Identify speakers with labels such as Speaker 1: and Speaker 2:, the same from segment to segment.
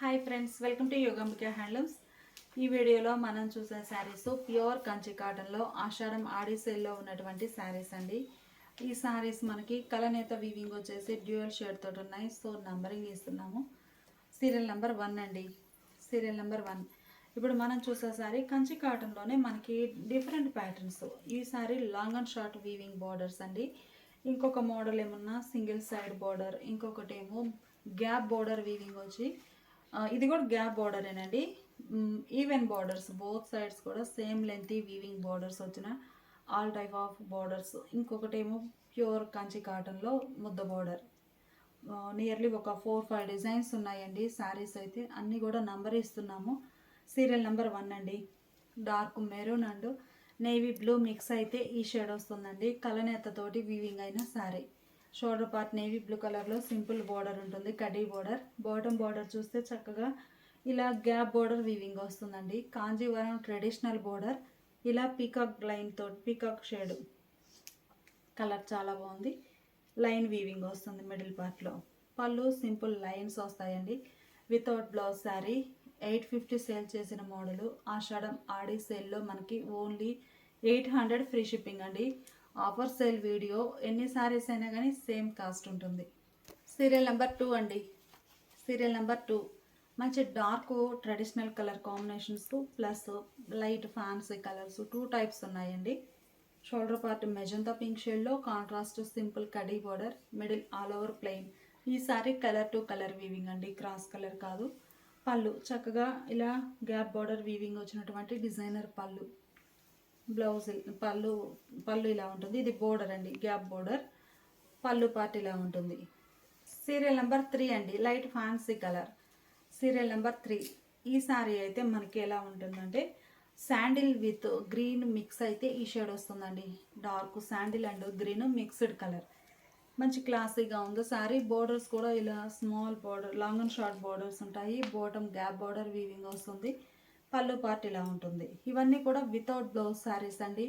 Speaker 1: Hi friends welcome to Yogambika handlooms ఈ వీడియోలో మనం చూసే శారీస్ ప్యూర్ కంచి కాటన్లో ఆషాఢం ఆడి సేల్లో ఉన్నటువంటి శారీస్ అండి. ఈ శారీస్ మనకి కలనేత వీవింగ్ వచ్చేసి డ్యూయల్ షేడ్ తోటి ఉన్నాయి. సో నంబరింగ్ ఇస్తున్నాము. సీరియల్ నెంబర్ వన్ అండి. సీరియల్ నెంబర్ వన్ ఇప్పుడు మనం చూసే సారీ కంచి కాటన్లోనే మనకి డిఫరెంట్ ప్యాటర్న్స్ ఈ sari long and short weaving borders అండి. ఇంకొక మోడల్ ఏమన్నా సింగిల్ సైడ్ బార్డర్ ఇంకొకటి ఏమో గ్యాప్ బార్డర్ వీవింగ్ వచ్చి ఇది కూడా గ్యాప్ బార్డరేనండి ఈవెన్ బార్డర్స్ బోత్ సైడ్స్ కూడా సేమ్ లెంత్ వీవింగ్ బార్డర్స్ వచ్చిన ఆల్ టైప్ ఆఫ్ బార్డర్స్ ఇంకొకటి ఏమో ప్యూర్ కంచి కాటన్లో ముద్ద బార్డర్ నియర్లీ ఒక ఫోర్ ఫైవ్ డిజైన్స్ ఉన్నాయండి శారీస్ అయితే. అన్నీ కూడా నంబర్ ఇస్తున్నాము. సీరియల్ నెంబర్ వన్ అండి. Dark maroon and navy blue mix అయితే ఈ షేడ్ వస్తుందండి. కలనేతతోటి వీవింగ్ అయిన sari shoulder part navy blue కలర్లో సింపుల్ బార్డర్ ఉంటుంది కడీ బార్డర్. బాటమ్ బార్డర్ చూస్తే చక్కగా ఇలా గ్యాప్ బార్డర్ వీవింగ్ వస్తుందండి. Kanjeevaram traditional border. ఇలా పీకాక్ లైన్ తోటి పీకాక్ షేడ్. కలర్ చాలా బాగుంది. లైన్ వీవింగ్ వస్తుంది మిడిల్ పార్ట్లో. పళ్ళు సింపుల్ లైన్స్ వస్తాయండి. Without blouse sari. Eight fifty sale చేసిన మోడలు. ఆషాఢం ఆడి సేల్లో మనకి only eight hundred free shipping అండి. ఆఫర్ సేల్ వీడియో ఎన్ని సారీస్ అయినా కానీ సేమ్ కాస్ట్ ఉంటుంది. సీరియల్ నెంబర్ టూ అండి. Serial number two. మంచి dark traditional colour combinations plus light fancy colours two types ఉన్నాయండి. షోల్డర్ పార్ట్ మెజంతా పింక్ షేడ్లో contrast simple khadi border middle all over plain. ఈ sari colour to colour weaving అండి cross colour కాదు. పళ్ళు చక్కగా ఇలా gap border weaving వచ్చినటువంటి designer పళ్ళు. బ్లౌజ్ పళ్ళు పళ్ళు ఇలా ఉంటుంది. ఇది బోర్డర్ అండి గ్యాప్ బోర్డర్. పళ్ళు పార్ట్ ఇలా ఉంటుంది. సీరియల్ నెంబర్ త్రీ అండి light fancy colour. Serial number three. ఈ సారీ అయితే మనకి ఎలా ఉంటుందంటే శాండిల్ విత్ గ్రీన్ మిక్స్ అయితే ఈ షేడ్ వస్తుందండి. Dark sandal and green mixed colour. మంచి క్లాసీగా ఉంది సారీ. బోర్డర్స్ కూడా ఇలా small border long and short borders ఉంటాయి. బోటమ్ గ్యాప్ బోర్డర్ వీవింగ్ వస్తుంది. పళ్ళు పార్ట్ ఇలా ఉంటుంది. ఇవన్నీ కూడా వితౌట్ బ్లౌజ్ శారీస్ అండి.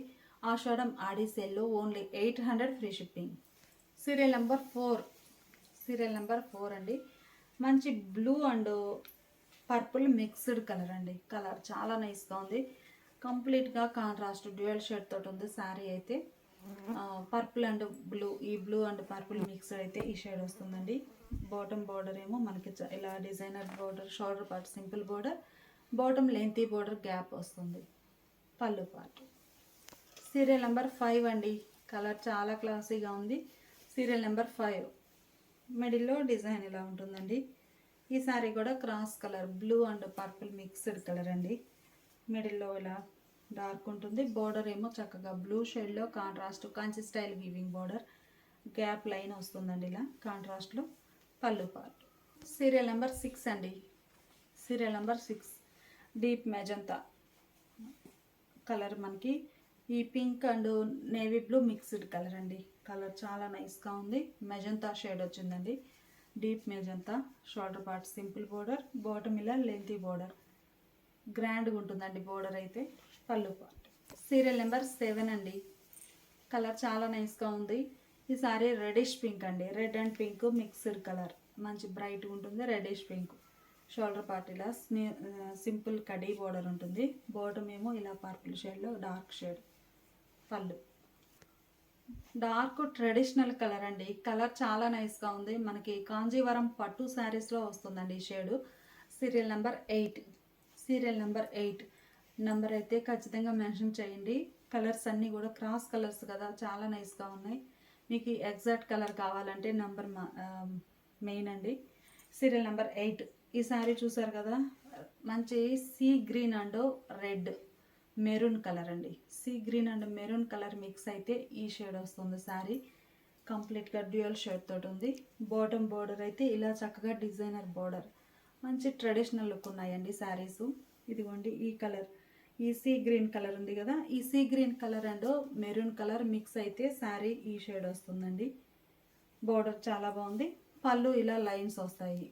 Speaker 1: ఆషాఢం ఆడి సెల్లో only eight hundred free shipping serial number four serial number four అండి. మంచి blue and purple mixed colour అండి. కలర్ చాలా నైస్గా ఉంది. కంప్లీట్గా కాంట్రాస్ట్ డ్యూయల్ షర్ట్ తోటి ఉంది శారీ అయితే. పర్పుల్ అండ్ బ్లూ ఈ బ్లూ అండ్ పర్పుల్ మిక్స్డ్ అయితే ఈ షేడ్ వస్తుందండి. బాటమ్ బార్డర్ ఏమో మనకి ఇలా designer border shoulder part simple border bottom lengthy border gap వస్తుంది. పళ్ళు పార్ట్ సీరియల్ నెంబర్ ఫైవ్ అండి. కలర్ చాలా క్లాసీగా ఉంది. Serial number five. మిడిల్లో డిజైన్ ఇలా ఉంటుందండి. ఈ సారీ కూడా cross colour blue and purple mixed colour అండి. మిడిల్లో ఇలా డార్క్ ఉంటుంది. బోర్డర్ ఏమో చక్కగా బ్లూ షేడ్లో contrast Kanchi style weaving border. Gap line వస్తుందండి ఇలా కాంట్రాస్ట్లో. పళ్ళు పార్ట్ సీరియల్ నెంబర్ సిక్స్ అండి. Serial number six. Deep magenta colour మనకి ఈ pink and navy blue mixed colour అండి. కలర్ చాలా నైస్గా ఉంది. మెజంతా షేడ్ వచ్చిందండి. Deep magenta shoulder part simple border bottom ఇలా లెంతీ బోర్డర్. గ్రాండ్గా ఉంటుందండి బోర్డర్ అయితే పళ్ళు పార్ట్. సీరియల్ నెంబర్ సెవెన్ అండి. కలర్ చాలా నైస్గా ఉంది. ఈ సారీ రెడిష్ పింక్ అండి. Red and pink mixed colour. మంచి బ్రైట్గా ఉంటుంది రెడిష్ పింక్. షోల్డర్ పార్ట్ ఇలా సింపుల్ కడీ బోర్డర్ ఉంటుంది. బాటమ్ ఏమో ఇలా పర్పుల్ షేడ్లో డార్క్ షేడ్ పళ్ళు. డార్క్ ట్రెడిషనల్ కలర్ అండి. కలర్ చాలా నైస్గా ఉంది. మనకి కాంజీవరం పట్టు శారీస్లో వస్తుందండి ఈ shade. Serial number eight. Serial number eight. Number అయితే ఖచ్చితంగా మెన్షన్ చేయండి. కలర్స్ అన్నీ కూడా క్రాస్ కలర్స్ కదా చాలా నైస్గా ఉన్నాయి. మీకు ఎగ్జాక్ట్ కలర్ కావాలంటే నెంబర్ మెయిన్ అండి. Serial number eight. ఈ శారీ చూసారు కదా? మంచి sea green and red maroon colour అండి. Sea green and maroon colour mix అయితే ఈ షేడ్ వస్తుంది శారీ కంప్లీట్గా డ్యూయల్ షేడ్ తోటి ఉంది. బాటమ్ బోర్డర్ అయితే ఇలా చక్కగా డిజైనర్ బోర్డర్ మంచి ట్రెడిషనల్ లుక్ ఉన్నాయండి శారీస్ ఇదిగోండి ఈ కలర్. ఈ సీ గ్రీన్ కలర్ ఉంది కదా? ఈ sea green colour and maroon colour mix అయితే శారీ ఈ షేడ్ వస్తుందండి. బోర్డర్ చాలా బాగుంది. పళ్ళు ఇలా లైన్స్ వస్తాయి.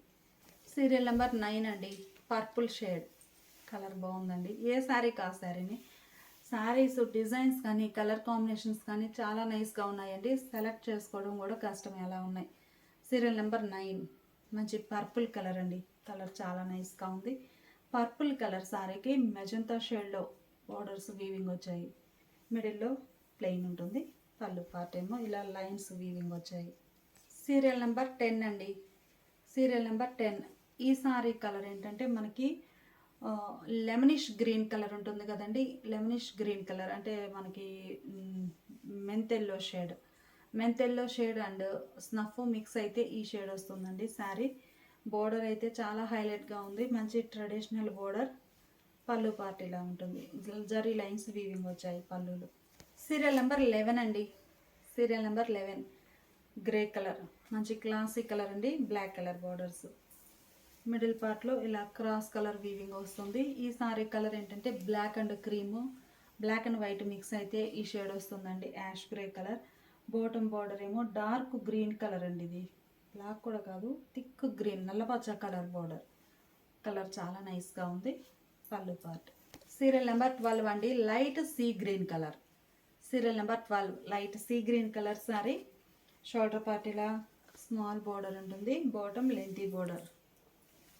Speaker 1: సీరియల్ నెంబర్ నైన్ అండి. Purple shade. కలర్ బాగుందండి. ఏ శారీ కా శారీని? శారీస్ డిజైన్స్ కానీ కలర్ కాంబినేషన్స్ కానీ చాలా నైస్గా ఉన్నాయండి. సెలెక్ట్ చేసుకోవడం కూడా కష్టం ఎలా ఉన్నాయి? Serial number nine. మంచి పర్పుల్ కలర్ అండి. కలర్ చాలా నైస్గా ఉంది. పర్పుల్ కలర్ శారీకి మెజంతా షేడ్లో బార్డర్స్ వీవింగ్ వచ్చాయి. మిడిల్లో ప్లెయిన్ ఉంటుంది. పళ్ళు పార్ట్ ఏమో ఇలా లైన్స్ వీవింగ్ వచ్చాయి. సీరియల్ నెంబర్ టెన్ అండి. Serial number ten. ఈ సారీ కలర్ ఏంటంటే మనకి లెమనిష్ గ్రీన్ కలర్ ఉంటుంది కదండి. లెమనిష్ గ్రీన్ కలర్ అంటే మనకి మెంతెల్లో షేడ్ మెంతెల్లో షేడ్ అండ్ స్నఫ్ మిక్స్ అయితే ఈ షేడ్ వస్తుందండి శారీ బోర్డర్ అయితే చాలా హైలైట్గా ఉంది. మంచి ట్రెడిషనల్ బోర్డర్ పళ్ళు పార్టీలా ఉంటుంది. జరీ లైన్స్ వీవింగ్ వచ్చాయి పళ్ళులు. సీరియల్ నెంబర్ లెవెన్ అండి. Serial number eleven grey colour. మంచి క్లాసిక్ కలర్ అండి. బ్లాక్ కలర్ బార్డర్స్ మిడిల్ పార్ట్లో ఇలా క్రాస్ కలర్ వీవింగ్ వస్తుంది. ఈ సారీ కలర్ ఏంటంటే black and cream. Black and white mix అయితే ఈ షేడ్ వస్తుందండి. Ash grey colour. Bottom border ఏమో డార్క్ గ్రీన్ కలర్ అండి ఇది. బ్లాక్ కూడా కాదు థిక్ గ్రీన్ నల్లపచ్చ కలర్ బార్డర్. కలర్ చాలా నైస్గా ఉంది. పళ్ళు పార్ట్. సీరియల్ నెంబర్ ట్వెల్వ్ అండి. Light sea green colour. Serial number twelve. Light sea green colour sari. Shoulder పార్టీలా small border ఉంటుంది. Bottom lengthy border.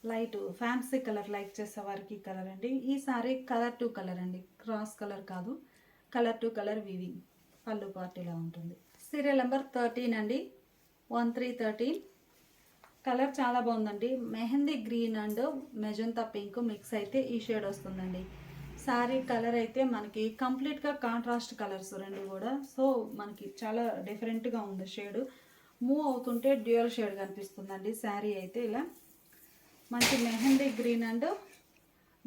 Speaker 1: Light fancy colour like చేసే వారికి ఈ కలర్ అండి. ఈ సారీ కలర్ టు కలర్ అండి. క్రాస్ కలర్ కాదు. Colour to colour weaving పళ్ళు పార్టీలా ఉంటుంది. సీరియల్ నెంబర్ థర్టీన్ అండి. One three thirteen. కలర్ చాలా బాగుందండి. Mehndi green and magenta pink mix అయితే ఈ షేడ్ వస్తుందండి. సారీ కలర్ అయితే మనకి కంప్లీట్గా కాంట్రాస్ట్ కలర్స్ రెండు కూడా. సో మనకి చాలా డిఫరెంట్గా ఉంది షేడ్. మూవ్ అవుతుంటే డ్యూయల్ షేడ్ కనిపిస్తుందండి. శారీ అయితే ఇలా. మంచి mehndi green and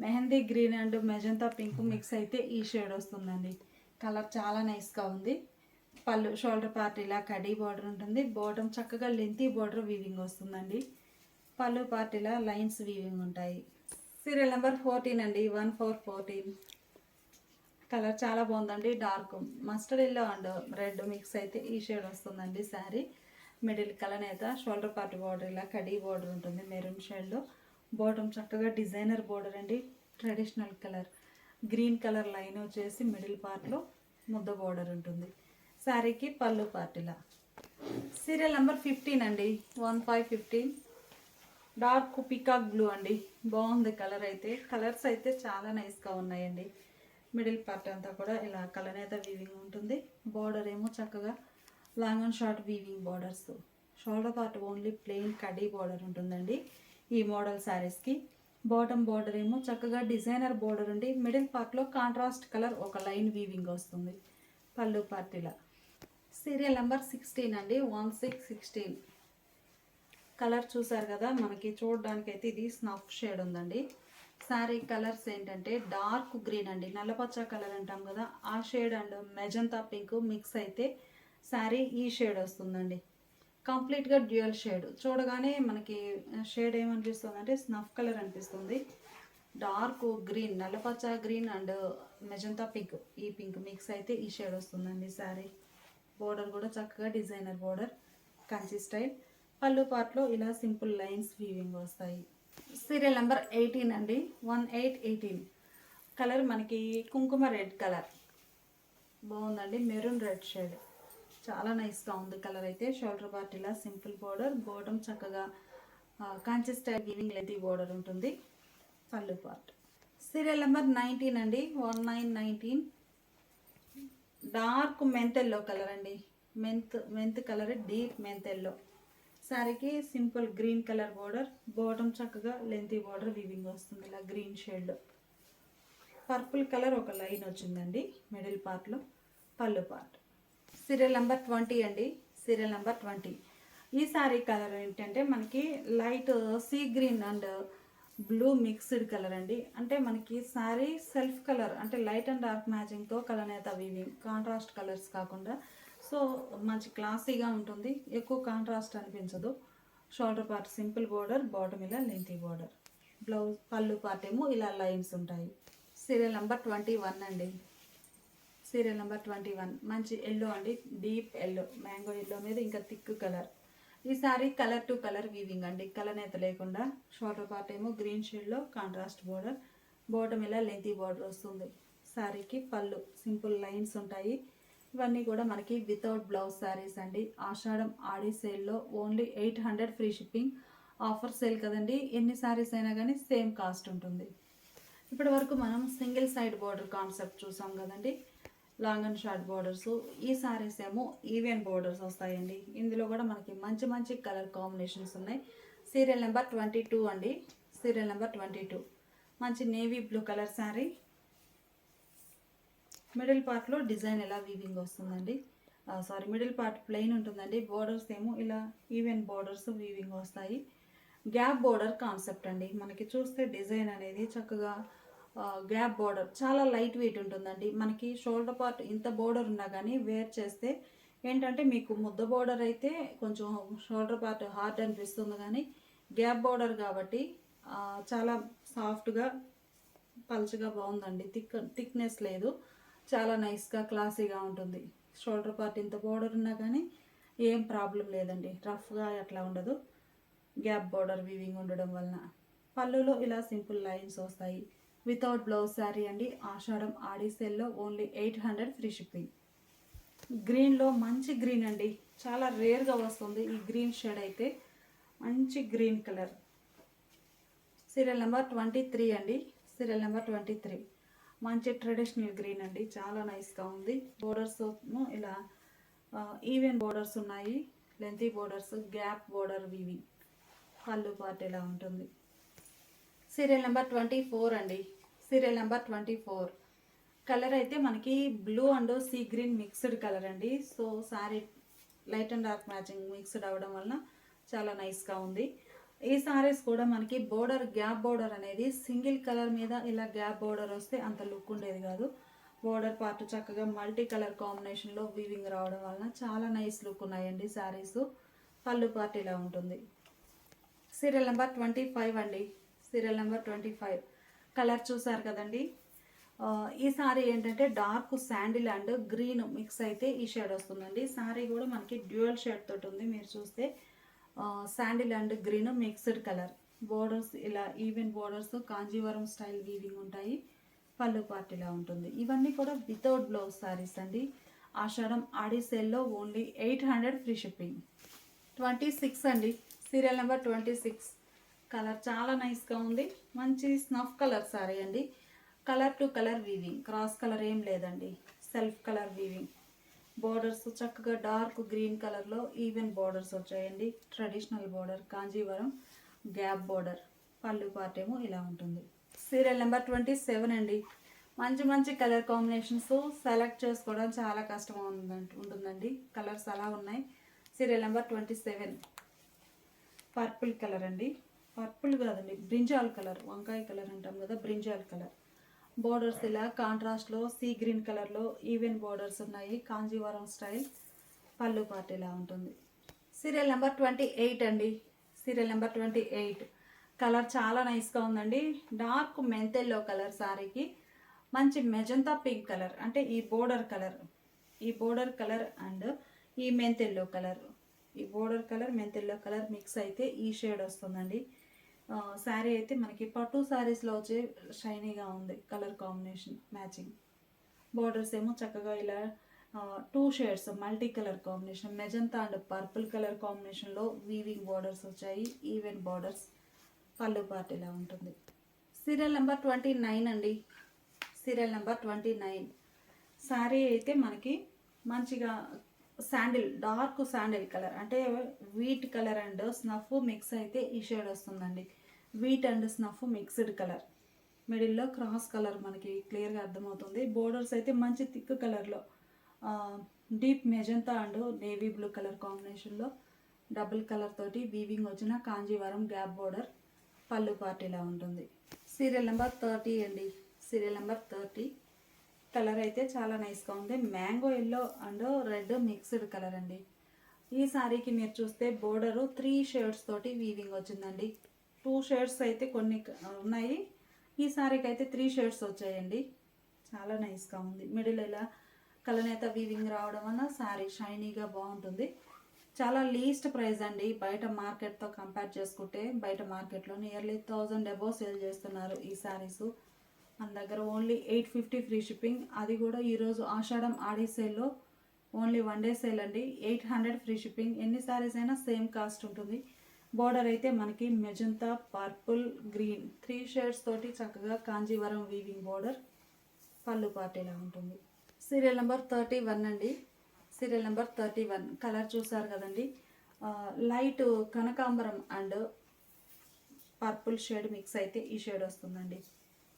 Speaker 1: mehndi green and magenta pink mix అయితే ఈ షేడ్ వస్తుందండి. కలర్ చాలా నైస్గా ఉంది. పళ్ళు షోల్డర్ పార్ట్ ఇలా కడీ బార్డర్ ఉంటుంది. బాటమ్ చక్కగా లెంతీ బార్డర్ వీవింగ్ వస్తుందండి. పళ్ళు పార్ట్ ఇలా లైన్స్ వీవింగ్ ఉంటాయి. సీరియల్ నెంబర్ ఫోర్టీన్ అండి. వన్ ఫోర్ ఫోర్టీన్ కలర్ చాలా బాగుందండి. Dark mustard yellow and red mix అయితే ఈ షేడ్ వస్తుందండి. శారీ మిడిల్ కలనేత షోల్డర్ పార్ట్ బార్డర్ ఇలా కడీ బార్డర్ ఉంటుంది మెరూన్ షేడ్లో బాటమ్ చక్కగా డిజైనర్ బార్డర్ అండి traditional colour green colour line వచ్చేసి మిడిల్ పార్ట్లో ముద్ద బార్డర్ ఉంటుంది. శారీకి పళ్ళు పార్టీలా సీరియల్ నెంబర్ ఫిఫ్టీన్ అండి one five fifteen dark peacock blue అండి బాగుంది కలర్ అయితే. కలర్స్ అయితే చాలా నైస్గా ఉన్నాయండి. మిడిల్ పార్ట్ అంతా కూడా ఇలా కలనేత వీవింగ్ ఉంటుంది. బార్డర్ ఏమో చక్కగా long and short weaving borders shoulder part only plain khadi border ఉంటుందండి. ఈ మోడల్ శారీస్కి బాటమ్ బార్డర్ ఏమో చక్కగా డిజైనర్ బార్డర్ ఉండి మిడిల్ పార్ట్లో కాంట్రాస్ట్ కలర్ ఒక లైన్ వీవింగ్ వస్తుంది. పళ్ళు పార్టీలా సీరియల్ నెంబర్ సిక్స్టీన్ అండి. వన్ సిక్స్ సిక్స్టీన్ కలర్ చూసారు కదా మనకి చూడడానికి అయితే ఇది స్నఫ్ షేడ్ ఉందండి. శారీ కలర్స్ ఏంటంటే డార్క్ గ్రీన్ అండి. నల్లపచ్చ కలర్ అంటాం కదా ఆ shade and magenta pink mix అయితే శారీ ఈ షేడ్ వస్తుందండి. కంప్లీట్గా డ్యూయల్ షేడ్ చూడగానే మనకి షేడ్ ఏమనిపిస్తుంది అంటే స్నఫ్ కలర్ అనిపిస్తుంది. డార్క్ గ్రీన్ నల్లపచ్చ గ్రీన్ అండ్ మెజంతా పింక్ ఈ పింక్ మిక్స్ అయితే ఈ షేడ్ వస్తుందండి శారీ. బోర్డర్ కూడా చక్కగా డిజైనర్ బోర్డర్ కంచి స్టైల్ పళ్ళు పార్ట్లో ఇలా సింపుల్ లైన్స్ వీవింగ్ వస్తాయి. సీరియల్ నెంబర్ ఎయిటీన్ అండి. వన్ ఎయిట్ ఎయిటీన్ కలర్ మనకి కుంకుమ రెడ్ కలర్ బాగుందండి. మెరూన్ రెడ్ షేడ్ చాలా నైస్గా ఉంది కలర్ అయితే. షోల్డర్ పార్ట్ ఇలా సింపుల్ బోర్డర్ గోడం చక్కగా ఆ, స్టైల్ గివింగ్ లెంతీ బోర్డర్ ఉంటుంది. పళ్ళు పార్ట్ సీరియల్ నెంబర్ నైన్టీన్ అండి. వన్ నైన్ నైన్టీన్ డార్క్ మెంతెల్లో కలర్ అండి. మెంత్ మెంత్ కలర్ డీప్ మెంతెల్లో శారీకి simple green colour border bottom చక్కగా లెంతీ బోర్డర్ వీవింగ్ వస్తుంది. ఇలా గ్రీన్ షేడ్లో పర్పుల్ కలర్ ఒక లైన్ వచ్చిందండి మిడిల్ పార్ట్లో పళ్ళు పార్ట్ సీరియల్ నెంబర్ ట్వంటీ అండి. Serial number twenty. ఈ సారీ కలర్ ఏంటంటే మనకి light sea green and blue mixed colour అండి. అంటే మనకి శారీ సెల్ఫ్ కలర్ అంటే లైట్ అండ్ డార్క్ మ్యాచింగ్తో కలర్ నేత వీవింగ్ కాంట్రాస్ట్ కలర్స్ కాకుండా. సో మంచి క్లాసీగా ఉంటుంది. ఎక్కువ కాంట్రాస్ట్ అనిపించదు. Shoulder part simple border bottom ఇలా లెంతీ బోర్డర్. బ్లౌజ్ పళ్ళు పార్ట్ ఏమో ఇలా లైన్స్ ఉంటాయి. సీరియల్ నెంబర్ ట్వంటీ వన్ అండి. Serial number twenty one. మంచి ఎల్లో అండి. Deep yellow. మ్యాంగో ఎల్లో మీద ఇంకా థిక్ కలర్. ఈ sari colour to colour weaving అండి. కలర్ నేత లేకుండా. షోల్డర్ పార్ట్ ఏమో గ్రీన్ షేడ్లో కాంట్రాస్ట్ బోర్డర్. బోటం ఇలా లెంతీ బోర్డర్ వస్తుంది. శారీకి పళ్ళు. సింపుల్ లైన్స్ ఉంటాయి. ఇవన్నీ కూడా మనకి వితౌట్ బ్లౌజ్ శారీస్ అండి. ఆషాఢం ఆడి సేల్లో only eight hundred free shipping offer sale కదండి. ఎన్ని శారీస్ అయినా కానీ సేమ్ కాస్ట్ ఉంటుంది. ఇప్పటి వరకు మనం సింగిల్ సైడ్ బార్డర్ కాన్సెప్ట్ చూసాం కదండి. Long and short borders. ఈ సారీస్ ఏమో ఈవెన్ బార్డర్స్ వస్తాయండి. ఇందులో కూడా మనకి మంచి మంచి కలర్ కాంబినేషన్స్ ఉన్నాయి. సీరియల్ నెంబర్ ట్వంటీ టూ అండి. Serial number twenty two. మంచి navy blue colour sari middle పార్ట్లో డిజైన్ ఎలా వీవింగ్ వస్తుందండి? సారీ మిడిల్ పార్ట్ ప్లెయిన్ ఉంటుందండి. బోర్డర్స్ ఏమో ఇలా ఈవెన్ బోర్డర్స్ వీవింగ్ వస్తాయి. గ్యాప్ బోర్డర్ కాన్సెప్ట్ అండి. మనకి చూస్తే డిజైన్ అనేది చక్కగా గ్యాప్ బోర్డర్ చాలా లైట్ వెయిట్ ఉంటుందండి. మనకి షోల్డర్ పార్ట్ ఇంత బోర్డర్ ఉన్నా కానీ వేర్ చేస్తే ఏంటంటే మీకు ముద్ద బోర్డర్ అయితే కొంచెం షోల్డర్ పార్ట్ హార్డ్ అనిపిస్తుంది కానీ గ్యాప్ బోర్డర్ కాబట్టి చాలా సాఫ్ట్గా పల్చగా బాగుందండి. థిక్ థిక్నెస్ లేదు. చాలా నైస్గా క్లాసీగా ఉంటుంది. షోల్డర్ పార్ట్ ఇంత బోర్డర్ ఉన్నా కానీ ఏం ప్రాబ్లం లేదండి. రఫ్గా అట్లా ఉండదు. గ్యాప్ బోర్డర్ వీవింగ్ ఉండడం వలన. పళ్ళులో ఇలా సింపుల్ లైన్స్ వస్తాయి. వితౌట్ బ్లౌజ్ శారీ అండి. ఆషాఢం ఆడి సెల్లో only eight hundred free shipping గ్రీన్లో మంచి గ్రీన్ అండి. చాలా రేర్గా వస్తుంది. ఈ గ్రీన్ షేడ్ అయితే మంచి green colour serial number twenty three అండి. సీరియల్ నెంబర్ ట్వంటీ త్రీ మంచి ట్రెడిషనల్ గ్రీన్ అండి. చాలా నైస్గా ఉంది. బోర్డర్స్ ఇలా ఈవెన్ బోర్డర్స్ ఉన్నాయి. లెంతీ బోర్డర్స్ గ్యాప్ బోర్డర్ వివి పళ్ళు పార్ట్ ఇలా ఉంటుంది? సీరియల్ నెంబర్ ట్వంటీ ఫోర్ అండి. Serial number twenty four. Colour అయితే మనకి blue and sea green mixed colour అండి. So sari light and dark matching mixed అవ్వడం వలన చాలా నైస్గా ఉంది. ఈ సారీస్ కూడా మనకి బోర్డర్ గ్యాప్ బోర్డర్ అనేది సింగిల్ కలర్ మీద ఇలా గ్యాప్ బోర్డర్ వస్తే అంత లుక్ ఉండేది కాదు. బోర్డర్ పార్ట్ చక్కగా మల్టీ కలర్ కాంబినేషన్లో వీవింగ్ రావడం వలన చాలా నైస్ లుక్ ఉన్నాయండి శారీస్ పళ్ళు పార్ట్ ఇలా ఉంటుంది. సీరియల్ నెంబర్ ట్వంటీ ఫైవ్ అండి. Serial number twenty five. Colour చూసారు కదండి? ఈ సారీ ఏంటంటే dark sandal and green mix అయితే ఈ షేడ్ వస్తుందండి. సారీ కూడా మనకి డ్యూయల్ షేడ్ తోటి ఉంది. మీరు చూస్తే sandal and green mixed colour. Borders ఇలా even borders Kanjeevaram style weaving ఉంటాయి. పళ్ళు పార్టీలా ఉంటుంది. ఇవన్నీ కూడా వితౌట్ బ్లౌజ్ సారీస్ అండి. ఆషాఢం ఆడి సేల్లో only eight hundred free shipping twenty six అండి. Serial number twenty six colour చాలా నైస్గా ఉంది. మంచి స్నఫ్ కలర్ సారీ అండి. Colour to colour weaving. Cross colour ఏం లేదండి. Self colour weaving. బోర్డర్స్ చక్కగా డార్క్ గ్రీన్ కలర్లో ఈవెన్ బోర్డర్స్ వచ్చాయండి. Traditional border Kanjeevaram gap border pallu part ఏమో ఇలా ఉంటుంది. సీరియల్ నెంబర్ ట్వంటీ సెవెన్ అండి. మంచి మంచి కలర్ కాంబినేషన్స్ సెలెక్ట్ చేసుకోవడం చాలా కష్టం ఉంటుందండి. కలర్స్ అలా ఉన్నాయి. Serial number twenty seven. Purple colour అండి. పర్పుల్ కాదండి బ్రింజాల్ కలర్ వంకాయ కలర్ అంటాం కదా బ్రింజాల్ కలర్. బోర్డర్స్ ఇలా కాంట్రాస్ట్లో సీ గ్రీన్ కలర్లో ఈవెన్ బోర్డర్స్ ఉన్నాయి కాంజీవరం స్టైల్ పళ్ళు పార్ట్ ఇలా ఉంటుంది. సీరియల్ నెంబర్ ట్వంటీ ఎయిట్ అండి serial number twenty eight colour చాలా నైస్గా ఉందండి డార్క్ మెంతెల్లో కలర్ సారీకి మంచి మెజంతా పింక్ కలర్ అంటే ఈ బోర్డర్ కలర్ ఈ బోర్డర్ కలర్ అండ్ ఈ మెంతెల్లో కలర్ ఈ బోర్డర్ కలర్ మెంతెల్లో కలర్ మిక్స్ అయితే ఈ షేడ్ వస్తుందండి. శారీ అయితే మనకి పట్టు శారీస్లో వచ్చే షైనీగా ఉంది కలర్ కాంబినేషన్ మ్యాచింగ్. బార్డర్స్ ఏమో చక్కగా ఇలా two shades multi colour combination magenta and purple colour కాంబినేషన్లో వీవింగ్ బార్డర్స్ వచ్చాయి ఈవెన్ బార్డర్స్ పళ్ళు పార్ట్ ఇలా ఉంటుంది. సీరియల్ నెంబర్ ట్వంటీ నైన్ అండి. Serial number twenty nine sari అయితే మనకి మంచిగా శాండిల్ డార్క్ శాండిల్ కలర్. అంటే wheat colour and snuff mix అయితే ఈ షేడ్ వస్తుందండి. Wheat and snuff mixed colour. మిడిల్లో క్రాస్ కలర్ మనకి క్లియర్గా అర్థమవుతుంది. బోర్డర్స్ అయితే మంచి థిక్ కలర్లో. Deep magenta and navy blue colour కాంబినేషన్లో డబుల్ కలర్ తోటి వీవింగ్ వచ్చిన కాంజీవరం గ్యాప్ బోర్డర్ పళ్ళు పార్టీలా ఉంటుంది. సీరియల్ నెంబర్ థర్టీ అండి. Serial number thirty. కలర్ అయితే చాలా నైస్గా ఉంది. Mango yellow and red mixed colour అండి. ఈ శారీకి మీరు చూస్తే బోర్డరు త్రీ షేడ్స్ తోటి వీవింగ్ వచ్చిందండి. టూ షేడ్స్ అయితే కొన్ని ఉన్నాయి. ఈ సారీకి అయితే త్రీ షేడ్స్ వచ్చాయండి. చాలా నైస్గా ఉంది. మిడిల్ ఇలా కలనేత వీవింగ్ రావడం వల్ల శారీ షైనీగా బాగుంటుంది. చాలా లీస్ట్ ప్రైస్ అండి. బయట మార్కెట్తో కంపేర్ చేసుకుంటే బయట మార్కెట్లో నియర్లీ థౌజండ్ అబోవ్ సేల్ చేస్తున్నారు ఈ శారీస్ మన దగ్గర only eight fifty free shipping అది కూడా ఈరోజు ఆషాఢం ఆడి సేల్లో ఓన్లీ వన్ డే సేల్ అండి. ఎయిట్ హండ్రెడ్ ఫ్రీ షిప్పింగ్ ఎన్ని సారీస్ అయినా సేమ్ కాస్ట్ ఉంటుంది. బార్డర్ అయితే మనకి magenta purple green three shades తోటి చక్కగా కాంజీవరం వీవింగ్ బార్డర్ పళ్ళు పార్టీలా ఉంటుంది. సీరియల్ నెంబర్ థర్టీ వన్ అండి. Serial number thirty one colour చూసారు కదండి. లైట్ కనకాంబరం అండ్ పర్పుల్ షేడ్ మిక్స్ అయితే ఈ షేడ్ వస్తుందండి.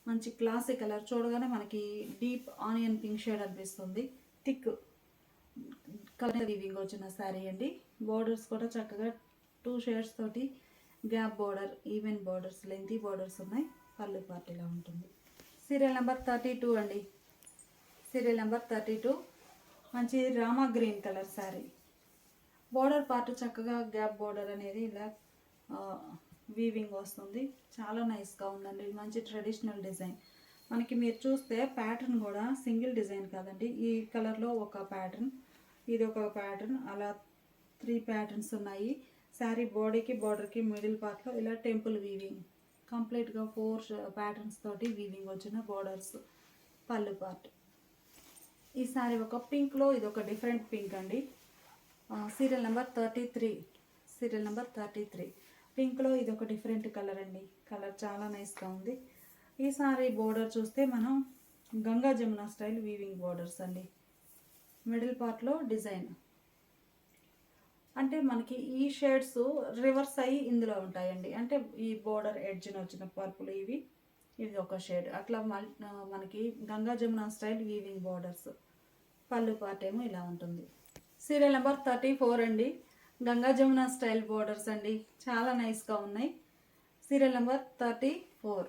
Speaker 1: మంచి క్లాసీ కలర్. చూడగానే మనకి డీప్ ఆనియన్ పింక్ షేడ్ అనిపిస్తుంది. థిక్ కలర్ వీవింగ్ వచ్చిన శారీ అండి. బోర్డర్స్ కూడా చక్కగా టూ షేడ్స్ తోటి gap border even borders lengthy borders ఉన్నాయి. పళ్ళు పార్టీలా ఉంటుంది. సీరియల్ నెంబర్ థర్టీ టూ అండి. సీరియల్ నెంబర్ థర్టీ టూ మంచి Rama green colour sari border part చక్కగా గ్యాప్ బార్డర్ అనేది ఇలా వీవింగ్ వస్తుంది. చాలా నైస్గా ఉందండి. మంచి ట్రెడిషనల్ డిజైన్ మనకి మీరు చూస్తే ప్యాటర్న్ కూడా సింగిల్ డిజైన్ కాదండి. ఈ కలర్లో ఒక ప్యాటర్న్ ఇది ఒక ప్యాటర్న్ అలా త్రీ ప్యాటర్న్స్ ఉన్నాయి. శారీ బాడీకి బార్డర్కి మిడిల్ పార్ట్లో ఇలా టెంపుల్ వీవింగ్ కంప్లీట్గా ఫోర్ ప్యాటర్న్స్ తోటి వీవింగ్ వచ్చిన బార్డర్స్ పళ్ళు పార్ట్ ఈ శారీ ఒక పింక్లో ఇది ఒక డిఫరెంట్ పింక్ అండి. Serial number thirty three serial number thirty three పింక్లో ఇది ఒక డిఫరెంట్ కలర్ అండి. కలర్ చాలా నైస్గా ఉంది. ఈ సారీ బోర్డర్ చూస్తే మనం Ganga Jamuna style weaving borders అండి. మిడిల్ పార్ట్లో డిజైన్. అంటే మనకి ఈ షేడ్స్ రివర్స్ అయ్యి ఇందులో ఉంటాయండి. అంటే ఈ బోర్డర్ ఎడ్జ్ని వచ్చిన పర్పుల్ ఇవి ఇది ఒక షేడ్. అట్లా మల్ మనకి Ganga Jamuna style weaving borders. Pallu part ఏమో ఇలా ఉంటుంది. సీరియల్ నెంబర్ థర్టీ ఫోర్ అండి. గంగా జమున స్టైల్ బోర్డర్స్ అండి. చాలా నైస్గా ఉన్నాయి. Serial number thirty four.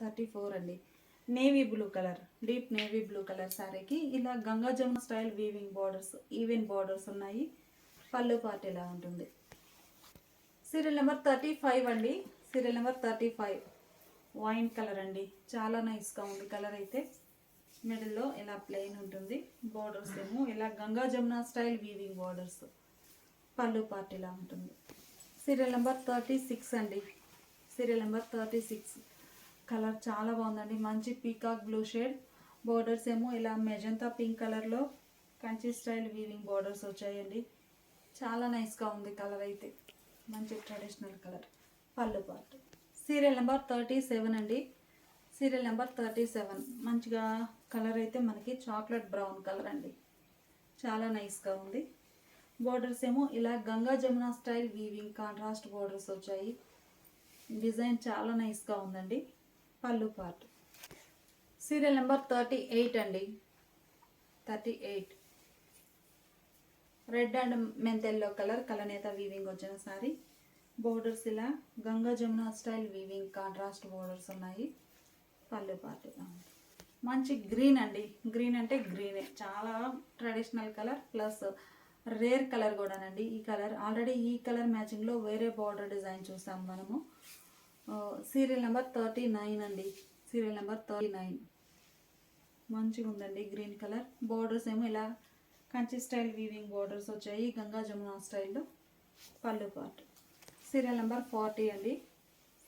Speaker 1: Thirty four అండి. Navy blue colour. Deep navy blue colour శారీకి ఇలా Ganga Jamuna style weaving borders even borders ఉన్నాయి. పళ్ళు పార్ట్ ఇలా ఉంటుంది. సీరియల్ నెంబర్ థర్టీ ఫైవ్ అండి. Serial number thirty five. Wine colour అండి. చాలా నైస్గా ఉంది కలర్ అయితే. మిడిల్లో ఇలా ప్లెయిన్ ఉంటుంది. బార్డర్స్ ఏమో ఇలా Ganga Jamuna style weaving borders pallu part ఇలా ఉంటుంది. సీరియల్ నెంబర్ థర్టీ సిక్స్ అండి. Serial number thirty six. Colour చాలా బాగుందండి. మంచి పీకాక్ బ్లూ షేడ్. బోర్డర్స్ ఏమో ఇలా మెజంతా పింక్ కలర్లో కంచి స్టైల్ వీవింగ్ బోర్డర్స్ వచ్చాయండి. చాలా నైస్గా ఉంది కలర్ అయితే. మంచి traditional colour. Pallu part. Serial number thirty seven అండి. Serial number thirty seven. మంచిగా కలర్ అయితే మనకి చాక్లెట్ బ్రౌన్ కలర్ అండి. చాలా నైస్గా ఉంది. బోర్డర్స్ ఏమో ఇలా Ganga Jamuna style weaving contrast borders వచ్చాయి. డిజైన్ చాలా నైస్గా ఉందండి. Pallu part serial number thirty eight అండి. థర్టీ ఎయిట్ రెడ్ అండ్ మెంతెల్లో కలర్ కలనేత వీవింగ్ వచ్చిన సారీ బోర్డర్స్ ఇలా Ganga Jamuna style weaving contrast borders ఉన్నాయి. పళ్ళు పార్ట్ మంచి గ్రీన్ అండి. గ్రీన్ అంటే గ్రీనే చాలా traditional colour plus rare colour కూడానండి. ఈ కలర్ ఆల్రెడీ ఈ కలర్ మ్యాచింగ్లో వేరే బార్డర్ డిజైన్ చూసాం మనము. సీరియల్ నెంబర్ థర్టీ నైన్ అండి. Serial number thirty nine. మంచిగా ఉందండి గ్రీన్ కలర్. బోర్డర్స్ ఏమో ఇలా కంచి స్టైల్ వీవింగ్ బోర్డర్స్ వచ్చాయి. గంగా జమున స్టైల్లో pallu part serial number forty అండి.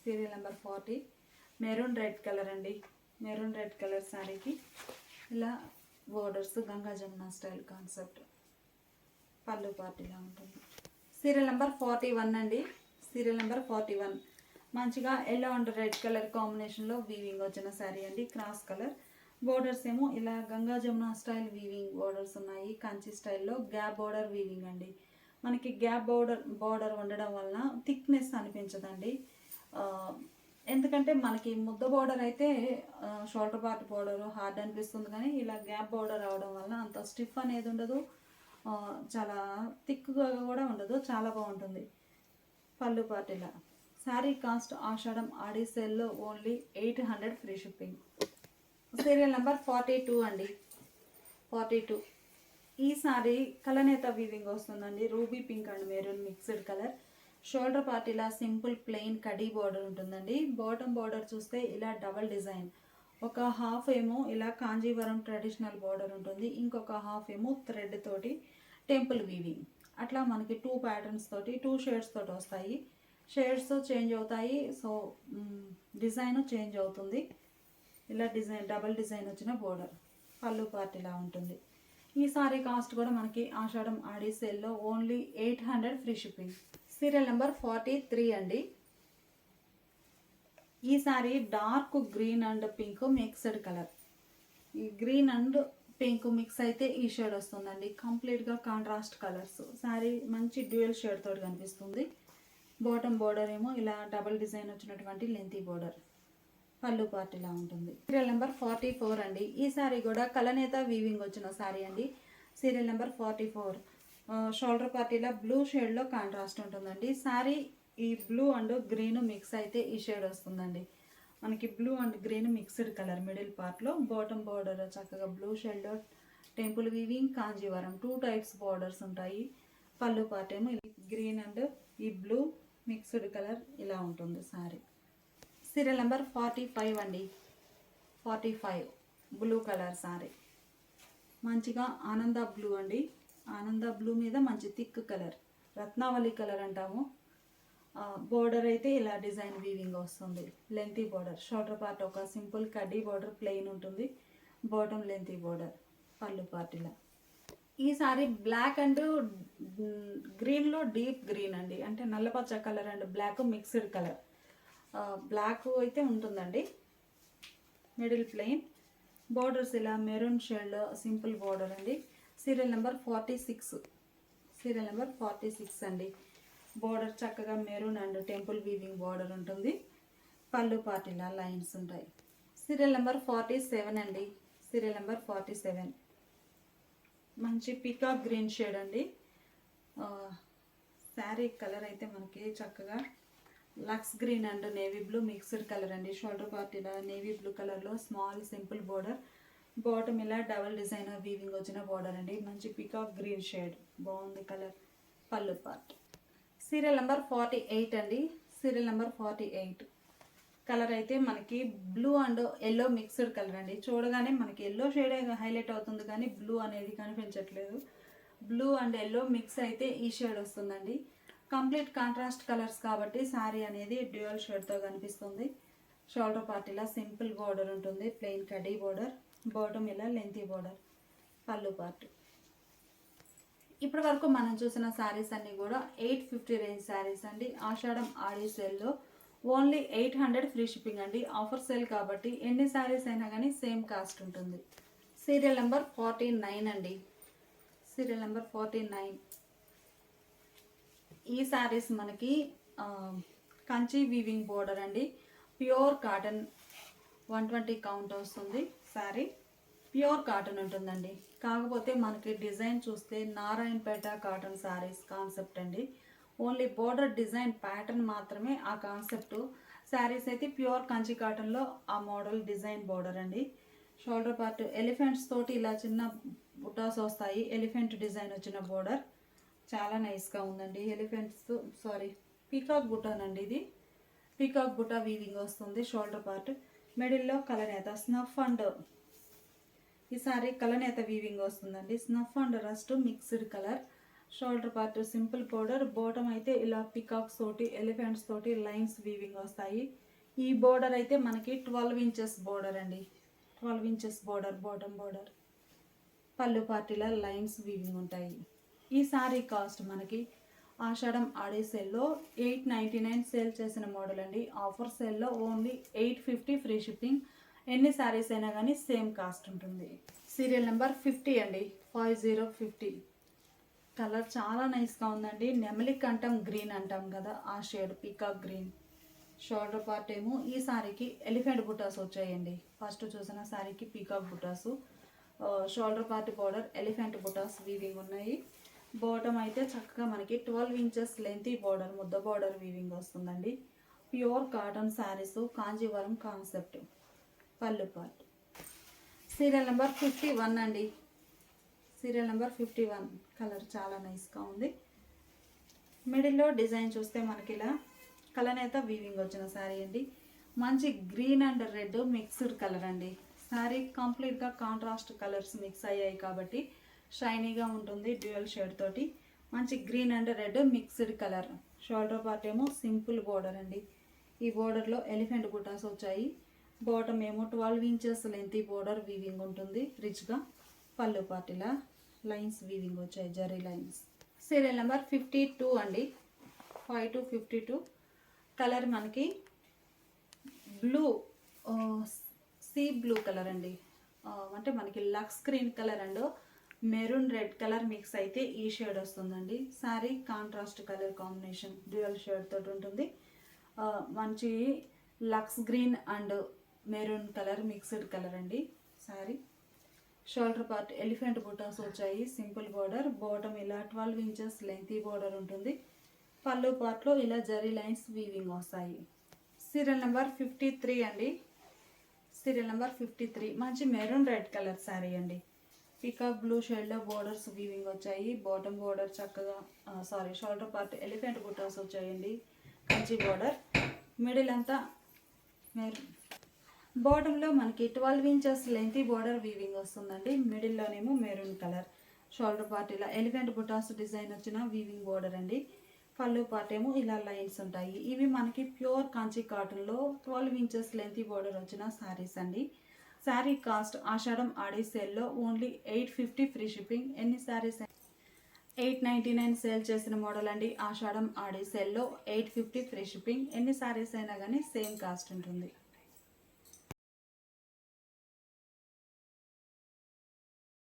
Speaker 1: Serial number forty. Maroon red colour అండి. మెరూన్ రెడ్ కలర్ శారీకి ఇలా borders Ganga Jamuna style concept. Pallu పార్టీలా ఉంటుంది. సీరియల్ నెంబర్ ఫార్టీ వన్ అండి. Serial number forty one. మంచిగా yellow and red colour కాంబినేషన్లో weaving వచ్చిన శారీ అండి. క్రాస్ కలర్ బోర్డర్స్ ఏమో ఇలా Ganga Jamuna style weaving borders ఉన్నాయి. కంచి స్టైల్లో గ్యాప్ బోర్డర్ వీవింగ్ అండి. మనకి గ్యాప్ బోర్డర్ బోర్డర్ ఉండడం వలన థిక్నెస్ అనిపించదండి. ఎందుకంటే మనకి ముద్ద బోర్డర్ అయితే షోల్డర్ పార్ట్ బోర్డర్ హార్డ్ అనిపిస్తుంది కానీ ఇలా గ్యాప్ బోర్డర్ అవడం వల్ల అంత స్టిఫ్ అనేది ఉండదు. చాలా థిక్గా కూడా ఉండదు. చాలా బాగుంటుంది. పళ్ళు పార్ట్ శారీ కాస్ట్ ఆషాఢం ఆడి సేల్లో only eight hundred free shipping. Serial number forty two అండి. Forty two. ఈ సారీ కలనేత వీవింగ్ వస్తుందండి. Ruby pink and maroon mixed colour. Shoulder part ఇలా సింపుల్ ప్లెయిన్ కడీ బార్డర్ ఉంటుందండి. బాటమ్ బార్డర్ చూస్తే ఇలా డబల్ డిజైన్. ఒక హాఫ్ ఏమో ఇలా కాంజీవరం ట్రెడిషనల్ బార్డర్ ఉంటుంది. ఇంకొక హాఫ్ ఏమో థ్రెడ్ తోటి టెంపుల్ వీవింగ్ అట్లా మనకి టూ ప్యాటర్న్స్ తోటి టూ షేడ్స్ తోటి వస్తాయి. షేడ్స్ చేంజ్ అవుతాయి. సో డిజైన్ చేంజ్ అవుతుంది. ఇలా డిజైన్ డబల్ డిజైన్ వచ్చిన బోర్డర్ పళ్ళు పార్ట్ ఇలా ఉంటుంది. ఈ సారీ కాస్ట్ కూడా మనకి ఆషాఢం ఆడి సేల్లో only eight hundred free shipping serial number forty three అండి. ఈ sari dark green and pink mixed colour. ఈ గ్రీన్ అండ్ పింక్ మిక్స్ అయితే ఈ షేడ్ వస్తుందండి. కంప్లీట్గా కాంట్రాస్ట్ కలర్స్ శారీ మంచి డ్యూయల్ షేడ్ తోటి కనిపిస్తుంది. బాటమ్ బోర్డర్ ఏమో ఇలా డబల్ డిజైన్ వచ్చినటువంటి లెంతీ బోర్డర్ పళ్ళు పార్టీలా ఉంటుంది. సీరియల్ నెంబర్ ఫార్టీ ఫోర్ అండి. ఈ సారీ కూడా కలనేత వీవింగ్ వచ్చిన శారీ అండి. Serial number forty four shoulder పార్టీలో బ్లూ షేడ్లో కాంట్రాస్ట్ ఉంటుందండి. సారీ ఈ బ్లూ అండ్ గ్రీన్ మిక్స్ అయితే ఈ షేడ్ వస్తుందండి. మనకి blue and green mixed colour middle పార్ట్లో బాటమ్ బార్డర్ చక్కగా బ్లూ షేడ్లో temple weaving Kanjeevaram two types borders ఉంటాయి. పళ్ళు పార్ట్ ఏమో గ్రీన్ అండ్ ఈ బ్లూ మిక్స్డ్ కలర్ ఇలా ఉంటుంది sari serial number forty five అండి. Forty five blue colour sari మంచిగా ఆనంద బ్లూ అండి. ఆనంద బ్లూ మీద మంచి థిక్ కలర్ రత్నావళి కలర్ అంటాము. బోర్డర్ అయితే ఇలా డిజైన్ వీవింగ్ వస్తుంది. లెంతీ బోర్డర్ షోల్డర్ పార్ట్ ఒక సింపుల్ కడ్డీ బోర్డర్ ప్లెయిన్ ఉంటుంది. Bottom lengthy border pallu part ఇలా. బ్లాక్ అండ్ గ్రీన్లో డీప్ గ్రీన్ అండి. అంటే నల్లపచ్చ colour and black mixed colour black అయితే ఉంటుందండి. మిడిల్ ప్లెయిన్ బోర్డర్స్ ఇలా మెరూన్ షేడ్ సింపుల్ బోర్డర్ అండి. Serial number forty six serial number forty six అండి. బోర్డర్ చక్కగా maroon and temple weaving border ఉంటుంది. పళ్ళు పాటిలా లైన్స్ ఉంటాయి. సీరియల్ నెంబర్ ఫార్టీ సెవెన్ అండి. సీరియల్ నెంబర్ ఫార్టీ సెవెన్ మంచి పికాక్ గ్రీన్ షేడ్ అండి. శారీ కలర్ అయితే మనకి చక్కగా Lux green and navy blue mixed colour అండి. షోల్డర్ పార్ట్ ఇలా నేవీ బ్లూ కలర్లో స్మాల్ సింపుల్ బోర్డర్ బాటమ్ ఇలా డబల్ డిజైన్ వీవింగ్ వచ్చిన బోర్డర్ అండి. మంచి పికాక్ గ్రీన్ షేడ్ బాగుంది colour pallu part serial number forty eight అండి. Serial number forty eight. Colour అయితే మనకి blue and yellow mixed colour అండి. చూడగానే మనకి ఎల్లో షేడ్ హైలైట్ అవుతుంది కానీ బ్లూ అనేది కనిపించట్లేదు. బ్లూ అండ్ ఎల్లో మిక్స్ అయితే ఈ షేడ్ వస్తుందండి. కంప్లీట్ కాంట్రాస్ట్ కలర్స్ కాబట్టి శారీ అనేది డ్యూయల్ షేడ్తో కనిపిస్తుంది. షోల్డర్ పార్ట్ ఇలా సింపుల్ బోర్డర్ ఉంటుంది. ప్లెయిన్ కడీ బోర్డర్ బాటమ్ ఇలా లెంతీ బోర్డర్ పళ్ళు పార్ట్ ఇప్పటి వరకు మనం చూసిన శారీస్ అన్నీ కూడా ఎయిట్ ఫిఫ్టీ రేంజ్ శారీస్ అండి. ఆషాఢం ఆడి సేల్లో only eight hundred free shipping అండి. ఆఫర్ సేల్ కాబట్టి ఎన్ని శారీస్ అయినా కానీ సేమ్ కాస్ట్ ఉంటుంది. సీరియల్ నెంబర్ ఫార్టీ నైన్ అండి. Serial number forty nine. ఈ శారీస్ మనకి కంచి వీవింగ్ బోర్డర్ అండి. Pure cotton one twenty count వస్తుంది శారీ. ప్యూర్ కాటన్ ఉంటుందండి. కాకపోతే మనకి డిజైన్ చూస్తే నారాయణపేట కాటన్ శారీస్ కాన్సెప్ట్ అండి. ఓన్లీ బోర్డర్ డిజైన్ ప్యాటర్న్ మాత్రమే ఆ కాన్సెప్ట్ శారీస్ అయితే ప్యూర్ కంచి కాటన్లో ఆ మోడల్ డిజైన్ బోర్డర్ అండి. షోల్డర్ పార్ట్ ఎలిఫెంట్స్ తోటి ఇలా చిన్న బుటాస్ వస్తాయి. ఎలిఫెంట్ డిజైన్ వచ్చిన బోర్డర్ చాలా నైస్గా ఉందండి. ఎలిఫెంట్స్ సారీ పీకాక్ బుటాన్ అండి ఇది. పీకాక్ బుటా వీవింగ్ వస్తుంది. షోల్డర్ పార్ట్ మిడిల్లో కలనేత స్నఫ్ అండ్ ఈ కలనేత వీవింగ్ వస్తుందండి. Snuff and rust mixed colour shoulder part simple border bottom అయితే ఇలా పికాక్స్ తోటి ఎలిఫెంట్స్ తోటి లైన్స్ వీవింగ్ వస్తాయి. ఈ బోర్డర్ అయితే మనకి ట్వెల్వ్ ఇంచెస్ బోర్డర్ అండి. Twelve inches border bottom border pallu పార్టీలో లైన్స్ వీవింగ్ ఉంటాయి. ఈ సారీ కాస్ట్ మనకి ఆషాఢం ఆడే సెల్లో ఎయిట్ నైంటీ నైన్ సేల్ చేసిన మోడల్ అండి. ఆఫర్ సేల్లో only eight fifty free shipping ఎన్ని సారీస్ అయినా కానీ సేమ్ కాస్ట్ ఉంటుంది. సీరియల్ నెంబర్ ఫిఫ్టీ అండి. Five zero fifty. కలర్ చాలా నైస్గా ఉందండి. నెమలి అంటాం గ్రీన్ అంటాం కదా ఆ shade peacock green. Shoulder part ఏమో ఈ సారీకి ఎలిఫెంట్ బుటాస్ వచ్చాయండి. ఫస్ట్ చూసిన సారీకి పీకాక్ బుటాసు. షోల్డర్ పార్ట్ బార్డర్ ఎలిఫెంట్ బుటాస్ వీవింగ్ ఉన్నాయి. బాటమ్ అయితే చక్కగా మనకి ట్వెల్వ్ ఇంచెస్ లెంత్ బార్డర్ ముద్ద బార్డర్ వీవింగ్ వస్తుందండి. Pure cotton saris Kanjeevaram concept. Pallu part serial number fifty one అండి. Serial number fifty one. Colour చాలా నైస్గా ఉంది. మిడిల్లో డిజైన్ చూస్తే మనకి ఇలా కలనేత వీవింగ్ వచ్చిన శారీ అండి. మంచి green and red mixed colour అండి. శారీ కంప్లీట్గా కాంట్రాస్ట్ కలర్స్ మిక్స్ అయ్యాయి కాబట్టి షైనీగా ఉంటుంది డ్యూయల్ షేడ్ తోటి. మంచి green and red mixed colour. Shoulder part ఏమో సింపుల్ బోర్డర్ అండి. ఈ బోర్డర్లో ఎలిఫెంట్ బుటాస్ వచ్చాయి. బాటమ్ ఏమో twelve inches length border weaving ఉంటుంది రిచ్గా. పళ్ళు పార్టీలా లైన్స్ వీవింగ్ వచ్చాయి zari lines. Serial number fifty two అండి. Five two fifty two colour మనకి బ్లూ సీ బ్లూ కలర్ అండి. అంటే మనకి lux screen colour and maroon red colour mix అయితే ఈ షేడ్ వస్తుందండి. Sari contrast colour combination dual shade తోటి ఉంటుంది. మంచి lux green and maroon colour mixed colour అండి శారీ షోల్డర్ పార్ట్ ఎలిఫెంట్ బుటాస్ వచ్చాయి సింపుల్ బార్డర్. బాటమ్ ఇలా ట్వెల్వ్ ఇంచెస్ లెంతీ బార్డర్ ఉంటుంది. పళ్ళు పార్ట్లో ఇలా జరీ లైన్స్ వీవింగ్ వస్తాయి. సీరియల్ నెంబర్ ఫిఫ్టీ త్రీ అండి. Serial number fifty three. మంచి మెరూన్ రెడ్ కలర్ శారీ అండి. పికాక్ బ్లూ షేడ్లో బోర్డర్స్ వీవింగ్ వచ్చాయి. బాటమ్ బోర్డర్ చక్కగా సారీ షోల్డర్ పార్ట్ ఎలిఫెంట్ బుటాస్ వచ్చాయండి. మంచి బోర్డర్. మిడిల్ అంతా మెరూన్ బాటంలో మనకి twelve inches length border weaving వస్తుందండి. మిడిల్లోనేమో మెరూన్ కలర్ షోల్డర్ పార్ట్ ఇలా ఎలిఫెంట్ బుటాస్ డిజైన్ వచ్చిన వీవింగ్ బోర్డర్ అండి. పళ్ళు పార్ట్ ఏమో ఇలా లైన్స్ ఉంటాయి. ఇవి మనకి ప్యూర్ కాంచి కాటన్లో ట్వెల్వ్ ఇంచెస్ లెంత్ బోర్డర్ వచ్చిన శారీస్ అండి. శారీ కాస్ట్ ఆషాఢం ఆడే సేల్లో only eight fifty free shipping ఎన్ని saris eight ninety nine sale చేసిన మోడల్ అండి. ఆషాఢం ఆడే సేల్లో ఎయిట్ ఫిఫ్టీ ఫ్రీ షిప్పింగ్ ఎన్ని శారీస్ అయినా కానీ సేమ్ కాస్ట్ ఉంటుంది.